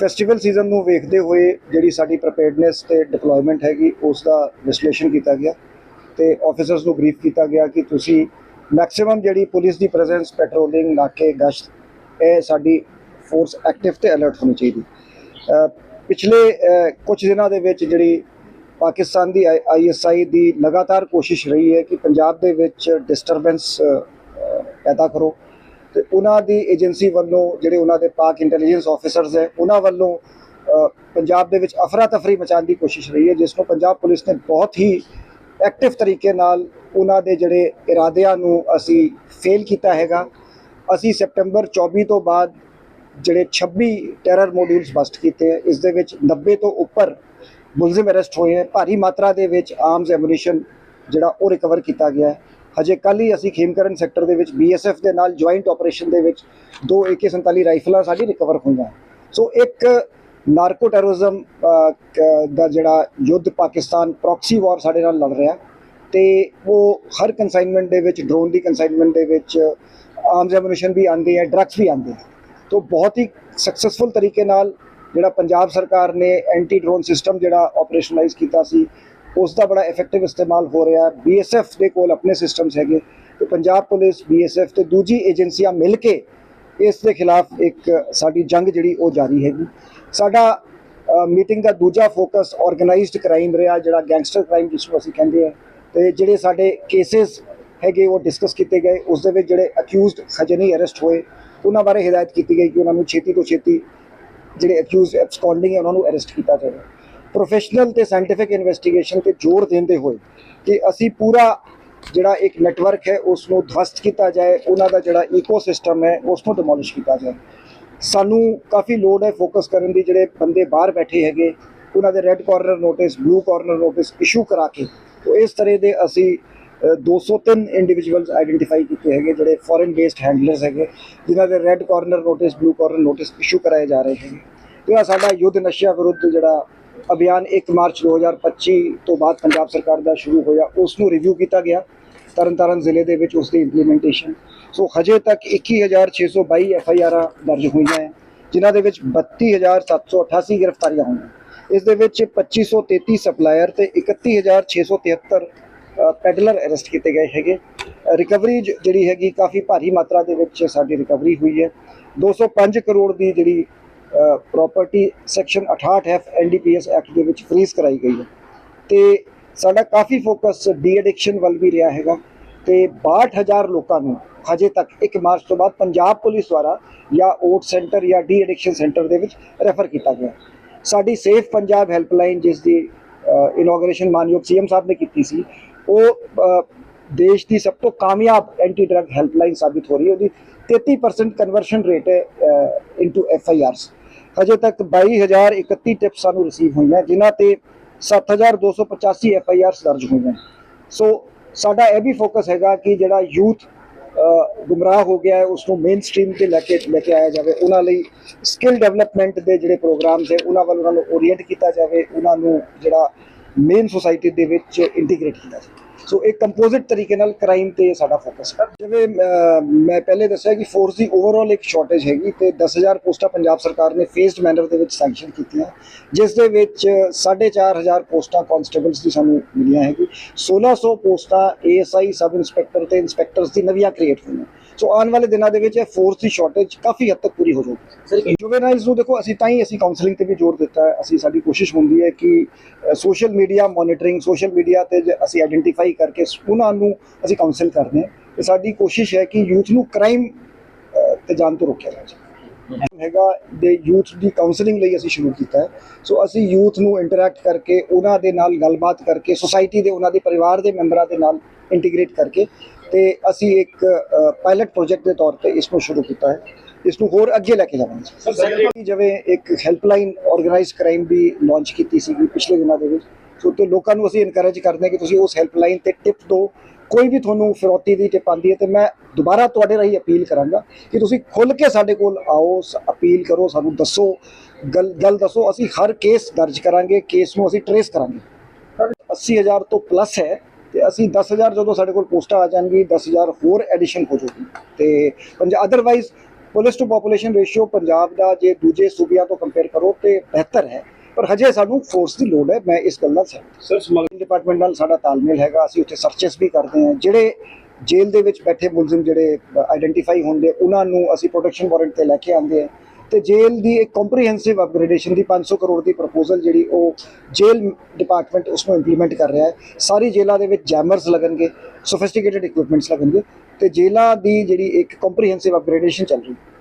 Festival season ਨੂੰ ਵੇਖਦੇ ਹੋਏ ਜਿਹੜੀ ਸਾਡੀ ਪ੍ਰੀਪੇਅਰਡਨੈਸ ਤੇ ਡਿਪਲੋਇਮੈਂਟ ਹੈਗੀ ਉਸ ਦਾ ਵਿਸ਼ਲੇਸ਼ਣ ਕੀਤਾ ਗਿਆ ਤੇ ਆਫੀਸਰਸ ਨੂੰ ਬਰੀਫ ਕੀਤਾ ਗਿਆ ਕਿ ਤੁਸੀਂ ਮੈਕਸਿਮਮ ਜਿਹੜੀ ਪੁਲਿਸ ਦੀ ਪ੍ਰੈਜ਼ੈਂਸ ਪੈਟਰੋਲਿੰਗ ਨਾਕੇ ਗਸ਼ਤ ਇਹ ਸਾਡੀ ਫੋਰਸ ਐਕਟਿਵ ਤੇ ਅਲਰਟ ਹੋਣੀ ਚਾਹੀਦੀ। ਪਿਛਲੇ ਅ, ਕੁਝ ਦਿਨਾਂ ਦੇ ਵਿੱਚ ਜਿਹੜੀ ਪਾਕਿਸਤਾਨ ਦੀ ਆਈਐਸਆਈ ਦੀ ਲਗਾਤਾਰ ਕੋਸ਼ਿਸ਼ ਰਹੀ ਹੈ ਕਿ ਪੰਜਾਬ ਦੇ ਵਿੱਚ ਡਿਸਟਰਬੈਂਸ ਪੈਦਾ ਕਰੋ। ਤੇ ਉਹਨਾਂ ਦੀ ਏਜੰਸੀ ਵੱਲੋਂ ਜਿਹੜੇ ਉਹਨਾਂ ਦੇ ਪਾਕ ਇੰਟੈਲੀਜੈਂਸ ਆਫੀਸਰਸ ਹੈ, ਉਹਨਾਂ ਵੱਲੋਂ ਪੰਜਾਬ ਦੇ ਵਿੱਚ ਅਫਰਾ ਤਫਰੀ ਮਚਾਉਣ ਦੀ ਕੋਸ਼ਿਸ਼ ਰਹੀ ਹੈ, ਜਿਸ ਨੂੰ ਪੰਜਾਬ ਪੁਲਿਸ ਨੇ ਬਹੁਤ ਹੀ ਐਕਟਿਵ ਤਰੀਕੇ ਨਾਲ ਉਹਨਾਂ ਦੇ ਜਿਹੜੇ ਇਰਾਦਿਆਂ ਨੂੰ ਅਸੀਂ ਫੇਲ ਕੀਤਾ ਹੈਗਾ। ਅਸੀਂ ਸੈਪਟੈਂਬਰ 24 ਤੋਂ ਬਾਅਦ ਜਿਹੜੇ 26 ਟੈਰਰ ਮੋਡਿਊਲਸ ਬਸਟ ਕੀਤੇ ਹੈ, ਇਸ ਦੇ ਵਿੱਚ 90 ਤੋਂ ਉੱਪਰ ਮੁਲਜ਼ਮ ਅਰੈਸਟ ਹੋਏ ਹੈ। ਭਾਰੀ ਮਾਤਰਾ ਦੇ ਵਿੱਚ ਆਰਮਸ ਐਮੂਨੀਸ਼ਨ ਜਿਹੜਾ ਉਹ ਰਿਕਵਰ ਕੀਤਾ ਗਿਆ ਹੈ। ਹਜੇ ਕੱਲ ਹੀ ਅਸੀਂ ਖੇਮਕਰਨ ਸੈਕਟਰ ਦੇ ਵਿੱਚ ਬੀਐਸਐਫ ਦੇ ਨਾਲ ਜੁਆਇੰਟ ਆਪਰੇਸ਼ਨ ਦੇ ਵਿੱਚ ਦੋ AK47 ਰਾਈਫਲਾਂ ਸਾਡੀ ਰਿਕਵਰ ਹੋਈਆਂ। ਸੋ ਇੱਕ ਨਾਰਕੋ ਟੈਰਰਿਜ਼ਮ ਦਾ ਜਿਹੜਾ ਯੁੱਧ ਪਾਕਿਸਤਾਨ ਪ੍ਰੋਕਸੀ ਵਾਰ ਸਾਡੇ ਨਾਲ ਲੜ ਰਿਹਾ। ਤੇ ਉਹ ਹਰ ਕਨਸਾਈਨਮੈਂਟ ਦੇ ਵਿੱਚ ਡਰੋਨ ਦੀ ਕਨਸਾਈਨਮੈਂਟ ਦੇ ਵਿੱਚ ਆਰਮਸ ਐਮੂਨੀਸ਼ਨ ਵੀ ਆਉਂਦੇ ਹੈ ਡਰੱਗਸ ਵੀ ਆਉਂਦੇ ਆ। ਤੋਂ ਬਹੁਤ ਹੀ ਸਕਸੈਸਫੁਲ ਤਰੀਕੇ ਨਾਲ ਜਿਹੜਾ ਪੰਜਾਬ ਸਰਕਾਰ ਨੇ ਐਂਟੀ ਡਰੋਨ ਸਿਸਟਮ ਜਿਹੜਾ ਆਪਰੇਸ਼ਨਲਾਈਜ਼ ਕੀਤਾ ਸੀ ਉਸ ਦਾ ਬੜਾ ਇਫੈਕਟਿਵ ਇਸਤੇਮਾਲ ਹੋ ਰਿਹਾ ਬੀਐਸਐਫ ਦੇ ਕੋਲ ਆਪਣੇ ਸਿਸਟਮਸ ਹੈਗੇ। ਤੇ ਪੰਜਾਬ ਪੁਲਿਸ ਬੀਐਸਐਫ ਤੇ ਦੂਜੀ ਏਜੰਸੀਆਂ ਮਿਲ ਕੇ ਇਸ ਦੇ ਖਿਲਾਫ ਇੱਕ ਸਾਡੀ ਜੰਗ ਜਿਹੜੀ ਉਹ ਜਾਰੀ ਹੈਗੀ। ਸਾਡਾ ਮੀਟਿੰਗ ਦਾ ਦੂਜਾ ਫੋਕਸ ਆਰਗੇਨਾਈਜ਼ਡ ਕ੍ਰਾਈਮ ਰਿਹਾ, ਜਿਹੜਾ ਗੈਂਗਸਟਰ ਕ੍ਰਾਈਮ ਜਿਸ ਨੂੰ ਅਸੀਂ ਕਹਿੰਦੇ ਆ ਤੇ ਜਿਹੜੇ ਸਾਡੇ ਕੇਸਿਸ ਹੈਗੇ, ਉਹ ਡਿਸਕਸ ਕੀਤੇ ਗਏ। ਉਸ ਦੇ ਵਿੱਚ ਜਿਹੜੇ ਅਕਿਊਜ਼ਡ ਹਜੇ ਨਹੀਂ ਅਰੈਸਟ ਹੋਏ, ਉਹਨਾਂ ਬਾਰੇ ਹਦਾਇਤ ਕੀਤੀ ਗਈ ਕਿ ਉਹਨਾਂ ਨੂੰ ਛੇਤੀ ਤੋਂ ਛੇਤੀ ਜਿਹੜੇ ਅਕਿਊਜ਼ਡ ਐਬਸਕੌਂਡਿੰਗ ਹੈ, ਉਹਨਾਂ ਨੂੰ ਅਰੈਸਟ ਕੀਤਾ ਜਾਵੇ। ਪ੍ਰੋਫੈਸ਼ਨਲ ਤੇ ਸਾਇੰਟੀਫਿਕ ਇਨਵੈਸਟੀਗੇਸ਼ਨ ਤੇ ਜ਼ੋਰ ਦਿੰਦੇ ਹੋਏ ਕਿ ਅਸੀਂ ਪੂਰਾ ਜਿਹੜਾ ਇੱਕ ਨੈਟਵਰਕ ਹੈ ਉਸ ਨੂੰ ਧਵਸਤ ਕੀਤਾ ਜਾਏ ਉਹਨਾਂ ਦਾ ਜਿਹੜਾ ਇਕੋਸਿਸਟਮ ਹੈ ਉਸ ਨੂੰ ਡਿਮੋਲਿਸ਼ ਕੀਤਾ ਜਾਏ। ਸਾਨੂੰ ਕਾਫੀ ਲੋੜ ਹੈ ਫੋਕਸ ਕਰਨ ਦੀ ਜਿਹੜੇ ਬੰਦੇ ਬਾਹਰ ਬੈਠੇ ਹੈਗੇ ਉਹਨਾਂ ਦੇ red corner notice blue corner notice issue ਕਰਾ ਕੇ ਤੋ ਇਸ ਤਰ੍ਹਾਂ ਦੇ ਅਸੀਂ ਅ, 203 ਇੰਡੀਵਿਜੂਅਲਸ ਆਈਡੈਂਟੀਫਾਈ ਕੀਤੇ ਹੈਗੇ ਜਿਹੜੇ ਫੋਰਨ ਬੇਸਡ ਹੈਂਡਲਰਸ ਹੈਗੇ ਜਿਨ੍ਹਾਂ ਦੇ red corner notice blue corner notice issue ਕਰਾਏ ਜਾ ਰਹੇ ਹੈਗੇ। ਤੇ ਆਹ ਸਾਡਾ ਯੁੱਧ ਨਸ਼ਿਆਂ ਵਿਰੁੱਧ ਜਿਹੜਾ ਅਭਿਆਨ 1 ਮਾਰਚ 2025 ਤੋਂ ਬਾਅਦ ਪੰਜਾਬ ਸਰਕਾਰ ਦਾ ਸ਼ੁਰੂ ਹੋਇਆ ਉਸ ਨੂੰ ਰਿਵਿਊ ਕੀਤਾ ਗਿਆ, ਤਰਨਤਾਰਨ ਜ਼ਿਲ੍ਹੇ ਦੇ ਵਿੱਚ ਉਸ ਦੀ ਇੰਪਲੀਮੈਂਟੇਸ਼ਨ ਸੋ ਹਜੇ ਤੱਕ 21622 ਐਫ ਆਈ ਆਰਾਂ ਦਰਜ ਹੋਈਆਂ ਹੈ, ਜਿਨ੍ਹਾਂ ਦੇ ਵਿੱਚ 32788 ਗ੍ਰਿਫਤਾਰੀਆਂ ਹੋਈਆਂ। ਇਸ ਦੇ ਵਿੱਚ 2533 ਸਪਲਾਇਰ ਤੇ 31673 ਪੈਡਲਰ ਅਰੈਸਟ ਕੀਤੇ ਗਏ ਹੈਗੇ। ਰਿਕਵਰੀ ਜਿਹੜੀ ਹੈਗੀ ਕਾਫੀ ਭਾਰੀ ਮਾਤਰਾ ਦੇ ਵਿੱਚ ਸਾਡੀ ਰਿਕਵਰੀ ਹੋਈ ਹੈ। 205 ਕਰੋੜ ਦੀ ਜਿਹੜੀ property section 68 F NDPS act ਦੇ ਵਿੱਚ ਫ੍ਰੀਜ਼ ਕਰਾਈ ਗਈ ਹੈ। ਤੇ ਸਾਡਾ ਕਾਫੀ ਫੋਕਸ ਡੀ ਐਡਿਕਸ਼ਨ ਵੱਲ ਵੀ ਰਿਹਾ ਹੈਗਾ। ਤੇ 62000 ਲੋਕਾਂ ਨੂੰ ਹਜੇ ਤੱਕ 1 ਮਾਰਚ ਤੋਂ ਬਾਅਦ ਪੰਜਾਬ ਪੁਲਿਸ ਦੁਆਰਾ ਜਾਂ ਓਟ ਸੈਂਟਰ ਜਾਂ ਡੀ ਐਡਿਕਸ਼ਨ ਸੈਂਟਰ ਦੇ ਵਿੱਚ ਰੈਫਰ ਕੀਤਾ ਗਿਆ। ਸਾਡੀ ਸੇਫ ਪੰਜਾਬ ਹੈਲਪਲਾਈਨ ਜਿਸ ਦੀ ਇਨੋਗਰੇਸ਼ਨ ਮਾਨਯੋਗ ਸੀਐਮ ਸਾਹਿਬ ਨੇ ਕੀਤੀ ਸੀ, ਉਹ ਦੇਸ਼ ਦੀ ਸਭ ਤੋਂ ਕਾਮਯਾਬ ਐਂਟੀ ਡਰਗ ਹੈਲਪਲਾਈਨ ਸਾਬਿਤ ਹੋ ਰਹੀ ਹੈ। ਉਹਦੀ 33% ਕਨਵਰਸ਼ਨ ਰੇਟ ਹੈ ਇਨਟੂ ਐਫ ਆਈ ਆਰਸ ਹਜੇ ਤੱਕ 22031 ਟਿਪਸ ਸਾਨੂੰ ਰਿਸੀਵ ਹੋਈਆਂ, ਜਿਨ੍ਹਾਂ ਤੇ 7285 ਐਫ ਆਈ ਆਰਸ ਦਰਜ ਹੋਈਆਂ। ਸੋ ਸਾਡਾ ਇਹ ਵੀ ਫੋਕਸ ਹੈਗਾ ਕਿ ਜਿਹੜਾ ਯੂਥ ਗੁੰਮਰਾਹ ਹੋ ਗਿਆ ਹੈ ਉਸ ਨੂੰ ਮੇਨ ਸਟ੍ਰੀਮ ਤੇ ਲੈ ਕੇ ਲੈ ਕੇ ਆਇਆ ਜਾਵੇ। ਉਹਨਾਂ ਲਈ ਸਕਿੱਲ ਡਿਵੈਲਪਮੈਂਟ ਦੇ ਜਿਹੜੇ ਪ੍ਰੋਗਰਾਮਸ ਹੈ, ਉਹਨਾਂ ਵੱਲ ਉਹਨਾਂ ਨੂੰ ਓਰੀਐਂਟ ਕੀਤਾ ਜਾਵੇ, ਉਹਨਾਂ ਨੂੰ ਜਿਹੜਾ ਮੇਨ ਸੁਸਾਇਟੀ ਦੇ ਵਿੱਚ ਇੰਟੀਗ੍ਰੇਟ ਕੀਤਾ ਜਾਵੇ। ਸੋ ਇਹ ਕੰਪੋਜ਼ਿਟ ਤਰੀਕੇ ਨਾਲ ਕ੍ਰਾਈਮ ਤੇ ਸਾਡਾ ਫੋਕਸ ਹੈ ਜਿਵੇਂ ਮੈਂ ਪਹਿਲੇ ਦੱਸਿਆ ਕਿ ਫੋਰਸ ਦੀ ਓਵਰਆਲ ਇੱਕ ਸ਼ਾਰਟੇਜ ਹੈਗੀ ਤੇ 10000 ਪੋਸਟਾਂ ਪੰਜਾਬ ਸਰਕਾਰ ਨੇ ਫੇਸਡ ਮੈਨਰ ਦੇ ਵਿੱਚ ਸੈਂਕਸ਼ਨ ਕੀਤੀਆਂ ਜਿਸ ਦੇ ਵਿੱਚ 4500 ਪੋਸਟਾਂ ਕਨਸਟੇਬਲਸ ਦੀ ਸਾਨੂੰ ਮਿਲੀਆਂ ਹੈਗੀ 1600 ਪੋਸਟਾਂ ਏਐਸਆਈ ਸਬ ਇੰਸਪੈਕਟਰ ਤੇ ਇੰਸਪੈਕਟਰਸ ਦੀ ਨਵੀਆਂ ਕ੍ਰੀਏਟ ਹੋਈਆਂ ਸੋ ਆਉਣ ਵਾਲੇ ਦਿਨਾਂ ਦੇ ਵਿੱਚ ਇਹ ਫੋਰਸ ਦੀ ਸ਼ਾਰਟੇਜ ਕਾਫੀ ਹੱਦ ਤੱਕ ਪੂਰੀ ਹੋ ਜਾਊਗੀ। ਸਰ ਜੁਵੇਨਾਈਲਸ ਨੂੰ ਦੇਖੋ ਅਸੀਂ ਤਾਂ ਹੀ ਅਸੀਂ ਕਾਉਂਸਲਿੰਗ ਤੇ ਵੀ ਜ਼ੋਰ ਦਿੱਤਾ ਹੈ। ਅਸੀਂ ਸਾਡੀ ਕੋਸ਼ਿਸ਼ ਹੁੰਦੀ ਹੈ ਕਿ social media monitoring social media ਤੇ ਅਸੀਂ ਆਇਡੈਂਟੀਫਾਈ ਕਰਕੇ ਉਹਨਾਂ ਨੂੰ ਅਸੀਂ ਕਾਉਂਸਲ ਕਰਦੇ ਹਾਂ ਤੇ ਸਾਡੀ ਕੋਸ਼ਿਸ਼ ਹੈ ਕਿ ਯੂਥ ਨੂੰ ਕ੍ਰਾਈਮ ਤੇ ਜਾਣ ਤੋਂ ਰੋਕਿਆ ਜਾਵੇ। ਹੈਗਾ ਦੇ ਯੂਥ ਦੀ ਕਾਉਂਸਲਿੰਗ ਲਈ ਅਸੀਂ ਸ਼ੁਰੂ ਕੀਤਾ ਹੈ। ਸੋ ਅਸੀਂ ਯੂਥ ਨੂੰ ਇੰਟਰੈਕਟ ਕਰਕੇ ਉਹਨਾਂ ਦੇ ਨਾਲ ਗੱਲਬਾਤ ਕਰਕੇ ਸੁਸਾਇਟੀ ਦੇ ਉਹਨਾਂ ਦੇ ਪਰਿਵਾਰ ਦੇ ਮੈਂਬਰਾਂ ਦੇ ਨਾਲ ਇੰਟੀਗ੍ਰੇਟ ਕਰਕੇ ਤੇ ਅਸੀਂ ਇੱਕ ਪਾਇਲਟ ਪ੍ਰੋਜੈਕਟ ਦੇ ਤੌਰ ਤੇ ਇਸ ਨੂੰ ਸ਼ੁਰੂ ਕੀਤਾ ਹੈ। ਇਸ ਨੂੰ ਹੋਰ ਅੱਗੇ ਲੈ ਕੇ ਜਾਵਾਂਗੇ। ਜਿਵੇਂ ਇੱਕ ਹੈਲਪਲਾਈਨ ਆਰਗੇਨਾਈਜ਼ਡ ਕ੍ਰਾਈਮ ਵੀ ਲਾਂਚ ਕੀਤੀ ਸੀਗੀ ਪਿਛਲੇ ਦਿਨਾਂ ਦੇ ਵਿੱਚ ਸੋ ਤੇ ਲੋਕਾਂ ਨੂੰ ਅਸੀਂ ਇਨਕਰੇਜ ਕਰਦੇ ਹਾਂ ਕਿ ਤੁਸੀਂ ਉਸ ਹੈਲਪਲਾਈਨ ਤੇ ਟਿਪ ਦਿਓ। ਕੋਈ ਵੀ ਤੁਹਾਨੂੰ ਫਿਰੌਤੀ ਦੀ ਟਿਪ ਆਉਂਦੀ ਹੈ ਤੇ ਮੈਂ ਦੁਬਾਰਾ ਤੁਹਾਡੇ ਰਾਹੀਂ ਅਪੀਲ ਕਰਾਂਗਾ ਕਿ ਤੁਸੀਂ ਖੁੱਲ ਕੇ ਸਾਡੇ ਕੋਲ ਆਓ ਅਪੀਲ ਕਰੋ, ਸਾਨੂੰ ਦੱਸੋ, ਗੱਲ ਗੱਲ ਦੱਸੋ। ਅਸੀਂ ਹਰ ਕੇਸ ਦਰਜ ਕਰਾਂਗੇ ਕੇਸ ਨੂੰ ਅਸੀਂ ਟਰੇਸ ਕਰਾਂਗੇ। 80000 ਤੋਂ ਪਲੱਸ ਹੈ। ਤੇ ਅਸੀਂ 10000 ਜਦੋਂ ਸਾਡੇ ਕੋਲ ਪੋਸਟਾਂ ਆ ਜਾਣਗੀ 10000 ਹੋਰ ਐਡੀਸ਼ਨ ਹੋ ਜਾਊਗੀ। ਤੇ Punjab otherwise police to population ratio Punjab ਦਾ ਜੇ ਦੂਜੇ ਸੂਬਿਆਂ ਤੋਂ ਕੰਪੇਅਰ ਕਰੋ ਤੇ ਬਿਹਤਰ ਹੈ। ਪਰ ਹਜੇ ਸਾਨੂੰ ਫੋਰਸ ਦੀ ਲੋੜ ਹੈ ਮੈਂ ਇਸ ਗੱਲ ਨਾਲ ਸਹਿਮਤ ਸਰ ਸਮਗਲਿੰਗ ਡਿਪਾਰਟਮੈਂਟ ਨਾਲ ਸਾਡਾ ਤਾਲਮੇਲ ਹੈਗਾ ਅਸੀਂ ਉੱਥੇ ਸਰਚਸ ਵੀ ਕਰਦੇ ਹਾਂ। ਜਿਹੜੇ ਜੇਲ੍ਹ ਦੇ ਵਿੱਚ ਬੈਠੇ ਮੁਲਜ਼ਮ ਜਿਹੜੇ ਆਇਡੈਂਟੀਫਾਈ ਹੁੰਦੇ ਉਹਨਾਂ ਨੂੰ ਅਸੀਂ ਪ੍ਰੋਟੈਕਸ਼ਨ ਵਾਰੰਟ ਤੇ ਲੈ ਕੇ ਆਉਂਦੇ ਹਾਂ। ਤੇ ਜੇਲ੍ਹ ਦੀ ਇੱਕ ਕੰਪਰੀਹੈਂਸਿਵ ਅਪਗ੍ਰੇਡੇਸ਼ਨ ਦੀ 500 ਕਰੋੜ ਦੀ ਪ੍ਰਪੋਜ਼ਲ ਜਿਹੜੀ ਉਹ ਜੇਲ੍ਹ ਡਿਪਾਰਟਮੈਂਟ ਉਸ ਨੂੰ ਇੰਪਲੀਮੈਂਟ ਕਰ ਰਿਹਾ ਹੈ। ਸਾਰੀ ਜੇਲ੍ਹਾਂ ਦੇ ਵਿੱਚ ਜੈਮਰਸ ਲੱਗਣਗੇ ਸੋਫਿਸਟੀਕੇਟਡ ਇਕਵਿਪਮੈਂਟਸ ਲੱਗਣਗੇ ਤੇ ਜੇਲ੍ਹਾਂ ਦੀ ਜਿਹੜੀ ਇੱਕ ਕੰਪਰੀਹੈਂਸਿਵ ਅਪਗ੍ਰੇਡੇਸ਼ਨ ਚੱਲ ਰਹੀ ਹੈ।